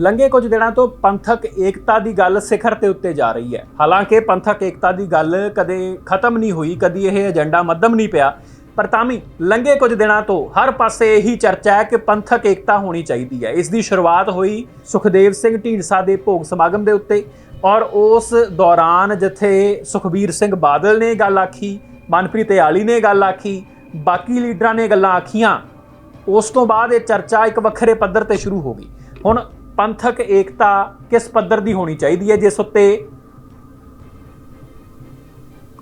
ਲੰਘੇ ਕੁਝ ਦਿਨਾਂ ਤੋਂ ਪੰਥਕ ਏਕਤਾ ਦੀ ਗੱਲ ਸਿਖਰ ਤੇ ਉੱਤੇ ਜਾ ਰਹੀ ਹੈ। ਹਾਲਾਂਕਿ ਪੰਥਕ ਏਕਤਾ ਦੀ ਗੱਲ ਕਦੇ ਖਤਮ ਨਹੀਂ ਹੋਈ, ਕਦੀ ਇਹ ਏਜੰਡਾ ਮੱਧਮ ਨਹੀਂ ਪਿਆ, ਪਰ ਤਾਂ ਵੀ ਲੰਘੇ ਕੁਝ ਦਿਨਾਂ ਤੋਂ ਹਰ ਪਾਸੇ ਇਹੀ ਚਰਚਾ ਹੈ ਕਿ ਪੰਥਕ ਏਕਤਾ ਹੋਣੀ ਚਾਹੀਦੀ ਹੈ। ਇਸ ਦੀ ਸ਼ੁਰੂਆਤ ਹੋਈ ਸੁਖਦੇਵ ਸਿੰਘ ਢੀਂਡਸਾ ਦੇ ਭੋਗ ਸਮਾਗਮ ਦੇ ਉੱਤੇ ਔਰ ਉਸ ਦੌਰਾਨ ਜਿੱਥੇ ਸੁਖਬੀਰ ਸਿੰਘ ਬਾਦਲ ਨੇ ਗੱਲ ਆਖੀ, ਮਨਪ੍ਰੀਤ ਆਲੀ ਨੇ ਗੱਲ ਆਖੀ, ਬਾਕੀ ਲੀਡਰਾਂ ਨੇ ਗੱਲਾਂ ਆਖੀਆਂ, ਉਸ ਤੋਂ ਬਾਅਦ ਇਹ ਚਰਚਾ ਇੱਕ ਵੱਖਰੇ ਪੱਧਰ ਤੇ ਸ਼ੁਰੂ ਹੋ ਗਈ। ਹੁਣ ਪੰਥਕ ਏਕਤਾ ਕਿਸ ਪੱਧਰ ਦੀ ਹੋਣੀ ਚਾਹੀਦੀ ਹੈ, ਜਿਸ ਉੱਤੇ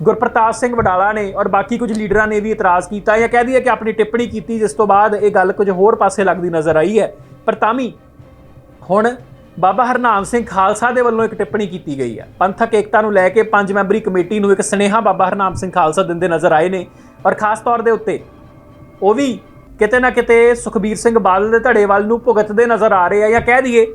ਗੁਰਪ੍ਰਤਾਪ ਸਿੰਘ ਵਡਾਲਾ ਨੇ ਔਰ ਬਾਕੀ ਕੁਝ ਲੀਡਰਾਂ ਨੇ ਵੀ ਇਤਰਾਜ਼ ਕੀਤਾ ਜਾਂ ਕਹਿ ਦਈਏ ਕਿ ਆਪਣੀ ਟਿੱਪਣੀ ਕੀਤੀ, ਜਿਸ ਤੋਂ ਬਾਅਦ ਇਹ ਗੱਲ ਕੁਝ ਹੋਰ ਪਾਸੇ ਲੱਗਦੀ ਨਜ਼ਰ ਆਈ ਹੈ। ਪਰ ਤਾਂ ਵੀ ਹੁਣ ਬਾਬਾ ਹਰਨਾਮ ਸਿੰਘ ਖਾਲਸਾ ਦੇ ਵੱਲੋਂ ਇੱਕ ਟਿੱਪਣੀ ਕੀਤੀ ਗਈ ਹੈ। ਪੰਥਕ ਏਕਤਾ ਨੂੰ ਲੈ ਕੇ ਪੰਜ ਮੈਂਬਰੀ ਕਮੇਟੀ ਨੂੰ ਇੱਕ ਸਨੇਹਾ ਬਾਬਾ ਹਰਨਾਮ ਸਿੰਘ ਖਾਲਸਾ ਦਿੰਦੇ ਨਜ਼ਰ ਆਏ ਨੇ ਔਰ ਖਾਸ ਤੌਰ ਦੇ ਉੱਤੇ ਉਹ ਵੀ ਕਿਤੇ ਨਾ ਕਿਤੇ ਸੁਖਬੀਰ ਸਿੰਘ ਬਾਦਲ ਦੇ ਧੜੇ ਵੱਲ ਨੂੰ ਭੁਗਤਦੇ ਨਜ਼ਰ ਆ ਰਹੇ ਆ ਜਾਂ ਕਹਿ ਦਈਏ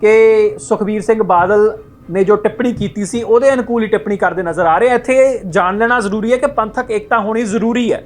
ਕਿ ਸੁਖਬੀਰ ਸਿੰਘ ਬਾਦਲ ਨੇ ਜੋ ਟਿੱਪਣੀ ਕੀਤੀ ਸੀ, ਉਹਦੇ ਅਨੁਕੂਲ ਹੀ ਟਿੱਪਣੀ ਕਰਦੇ ਨਜ਼ਰ ਆ ਰਹੇ ਆ। ਇੱਥੇ ਜਾਣ ਲੈਣਾ ਜ਼ਰੂਰੀ ਹੈ ਕਿ ਪੰਥਕ ਏਕਤਾ ਹੋਣੀ ਜ਼ਰੂਰੀ ਹੈ।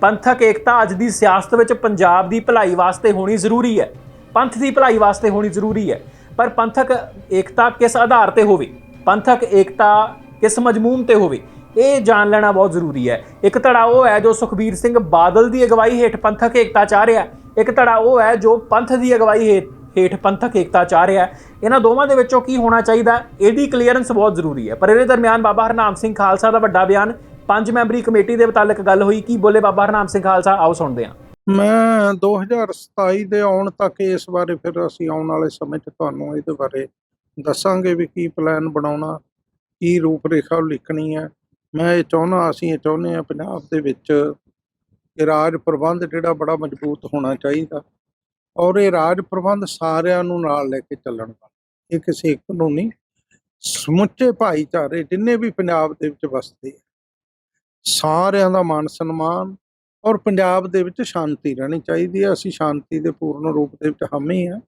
ਪੰਥਕ ਏਕਤਾ ਅੱਜ ਦੀ ਸਿਆਸਤ ਵਿੱਚ ਪੰਜਾਬ ਦੀ ਭਲਾਈ ਵਾਸਤੇ ਹੋਣੀ ਜ਼ਰੂਰੀ ਹੈ। ਪੰਥ ਦੀ ਭਲਾਈ ਵਾਸਤੇ ਹੋਣੀ ਜ਼ਰੂਰੀ ਹੈ। ਪਰ ਪੰਥਕ ਏਕਤਾ ਕਿਸ ਆਧਾਰ ਤੇ ਹੋਵੇ? ਪੰਥਕ ਏਕਤਾ ਕਿਸ ਮਜ਼ਮੂਮ ਤੇ ਹੋਵੇ? ਇਹ ਜਾਣ ਲੈਣਾ ਬਹੁਤ ਜ਼ਰੂਰੀ ਹੈ। ਇੱਕ ਧੜਾ ਉਹ ਹੈ ਜੋ ਸੁਖਬੀਰ ਸਿੰਘ ਬਾਦਲ ਦੀ ਅਗਵਾਈ ਹੇਠ ਪੰਥਕ ਏਕਤਾ ਚਾਹ ਰਿਹਾ ਇੱਕ ਧੜਾ ਉਹ ਹੈ ਜੋ ਪੰਥ ਦੀ ਅਗਵਾਈ ਹੇਠ ਹੇਠ ਪੰਥਕ ਏਕਤਾ ਚਾਹ ਰਿਹਾ ਇਹਨਾਂ ਦੋਵਾਂ ਦੇ ਵਿੱਚੋਂ ਕੀ ਹੋਣਾ ਚਾਹੀਦਾ ਇਹਦੀ ਕਲੀਅਰੈਂਸ ਬਹੁਤ ਜ਼ਰੂਰੀ ਹੈ। ਪਰ ਇਹਦੇ ਦਰਮਿਆਨ ਬਾਬਾ ਹਰਨਾਮ ਸਿੰਘ ਖਾਲਸਾ ਦਾ ਵੱਡਾ ਬਿਆਨ ਪੰਜ ਮੈਂਬਰੀ ਕਮੇਟੀ ਦੇ ਮੁਤਾਲਕ ਗੱਲ ਹੋਈ। ਕੀ ਬੋਲੇ ਬਾਬਾ ਹਰਨਾਮ ਸਿੰਘ ਖਾਲਸਾ? ਆਓ ਸੁਣਦੇ ਹਾਂ। ਮੈਂ 2027 ਦੇ ਆਉਣ ਤੱਕ ਇਸ ਬਾਰੇ ਫਿਰ ਅਸੀਂ ਆਉਣ ਵਾਲੇ ਸਮੇਂ 'ਚ ਤੁਹਾਨੂੰ ਇਹਦੇ ਬਾਰੇ ਦੱਸਾਂਗੇ ਵੀ ਕੀ ਪਲਾਨ ਬਣਾਉਣਾ, ਕੀ ਰੂਪ ਰੇਖਾ ਲਿਖਣੀ ਹੈ। ਮੈਂ ਇਹ ਚਾਹੁੰਦਾ, ਅਸੀਂ ਇਹ ਚਾਹੁੰਦੇ ਹਾਂ ਪੰਜਾਬ ਦੇ ਵਿੱਚ ਇਹ ਰਾਜ ਪ੍ਰਬੰਧ ਜਿਹੜਾ ਬੜਾ ਮਜ਼ਬੂਤ ਹੋਣਾ ਚਾਹੀਦਾ ਔਰ ਇਹ ਰਾਜ ਪ੍ਰਬੰਧ ਸਾਰਿਆਂ ਨੂੰ ਨਾਲ ਲੈ ਕੇ ਚੱਲਣ ਵਾਲਾ। ਇਹ ਕਿਸੇ ਇੱਕ ਨੂੰ ਨਹੀਂ, ਸਮੁੱਚੇ ਭਾਈਚਾਰੇ ਜਿੰਨੇ ਵੀ ਪੰਜਾਬ ਦੇ ਵਿੱਚ ਵਸਦੇ ਆ, ਸਾਰਿਆਂ ਦਾ ਮਾਨ ਸਨਮਾਨ ਔਰ ਪੰਜਾਬ ਦੇ ਵਿੱਚ ਸ਼ਾਂਤੀ ਰਹਿਣੀ ਚਾਹੀਦੀ ਹੈ। ਅਸੀਂ ਸ਼ਾਂਤੀ ਦੇ ਪੂਰਨ ਰੂਪ ਦੇ ਵਿੱਚ ਹਾਮੀ ਹਾਂ,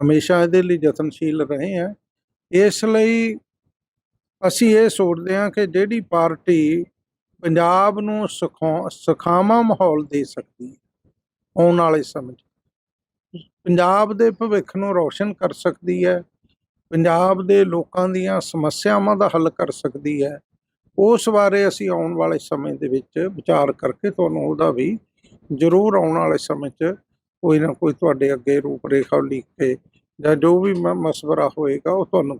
ਹਮੇਸ਼ਾ ਇਹਦੇ ਲਈ ਯਤਨਸ਼ੀਲ ਰਹੇ ਹਾਂ। ਇਸ ਲਈ ਅਸੀਂ ਇਹ ਸੋਚਦੇ ਹਾਂ ਕਿ ਜਿਹੜੀ ਪਾਰਟੀ ਪੰਜਾਬ ਨੂੰ ਸੁਖਾ, ਸੁਖਾਵਾਂ ਮਾਹੌਲ ਦੇ ਸਕਦੀ ਹੈ, ਆਉਣ ਵਾਲੇ ਸਮੇਂ 'ਚ। ਪੰਜਾਬ ਦੇ ਭਵਿੱਖ ਨੂੰ ਰੌਸ਼ਨ ਕਰ ਸਕਦੀ ਹੈ, ਪੰਜਾਬ ਦੇ ਲੋਕਾਂ ਦੀਆਂ ਸਮੱਸਿਆਵਾਂ ਦਾ ਹੱਲ ਕਰ ਸਕਦੀ ਹੈ, ਉਸ ਬਾਰੇ ਅਸੀਂ ਆਉਣ ਵਾਲੇ ਸਮੇਂ ਦੇ ਵਿੱਚ ਵਿਚਾਰ ਕਰਕੇ ਤੁਹਾਨੂੰ ਉਹਦਾ ਵੀ ਜ਼ਰੂਰ ਆਉਣ ਵਾਲੇ ਸਮੇਂ 'ਚ ਕੋਈ ਨਾ ਕੋਈ ਤੁਹਾਡੇ ਅੱਗੇ ਰੂਪ ਰੇਖਾ ਲਿਖ ਕੇ ਜਾਂ ਜੋ ਵੀ ਮ- ਮਸ਼ਵਰਾ ਹੋਏਗਾ ਉਹ ਤੁਹਾਨੂੰ